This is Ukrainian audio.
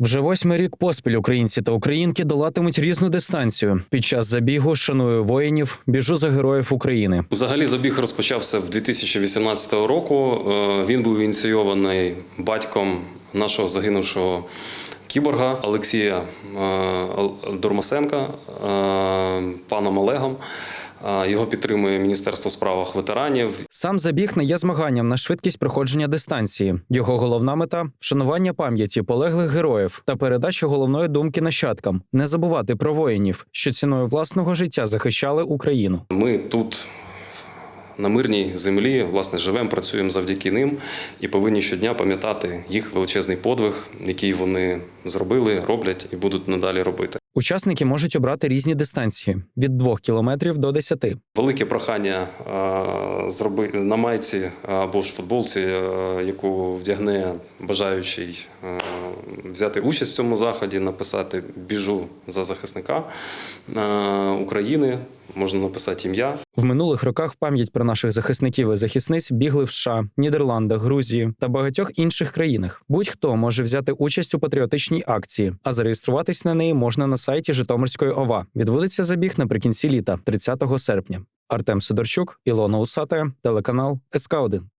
Вже восьмий рік поспіль українці та українки долатимуть різну дистанцію. Під час забігу шаную воїнів, біжу за героїв України. Взагалі забіг розпочався в 2018 року. Е, Він був ініційований батьком нашого загинувшого кіборга Олексія е, Дурмасенка, е, паном Олегом. Його підтримує Міністерство справах ветеранів. Сам забіг не є змаганням на швидкість проходження дистанції. Його головна мета вшанування пам'яті полеглих героїв та передача головної думки нащадкам, не забувати про воїнів, що ціною власного життя захищали Україну. Ми тут. На мирній землі власне живемо, працюємо завдяки ним і повинні щодня пам'ятати їх величезний подвиг, який вони зробили, роблять і будуть надалі робити. Учасники можуть обрати різні дистанції від 2 кілометрів до 10. Велике прохання зроби на майці або ж футболці, яку вдягне бажаючий взяти участь в цьому заході, написати біжу за захисника України. Можна написати ім'я. В минулих роках в пам'ять про наших захисників і захисниць бігли в США, Нідерландах, Грузії та багатьох інших країнах. Будь-хто може взяти участь у патріотичній акції, а зареєструватись на неї можна на сайті Житомирської ОВА. Відбудеться забіг наприкінці літа, 30 серпня. Артем Сидорчук, Ілона Усата, телеканал СК 1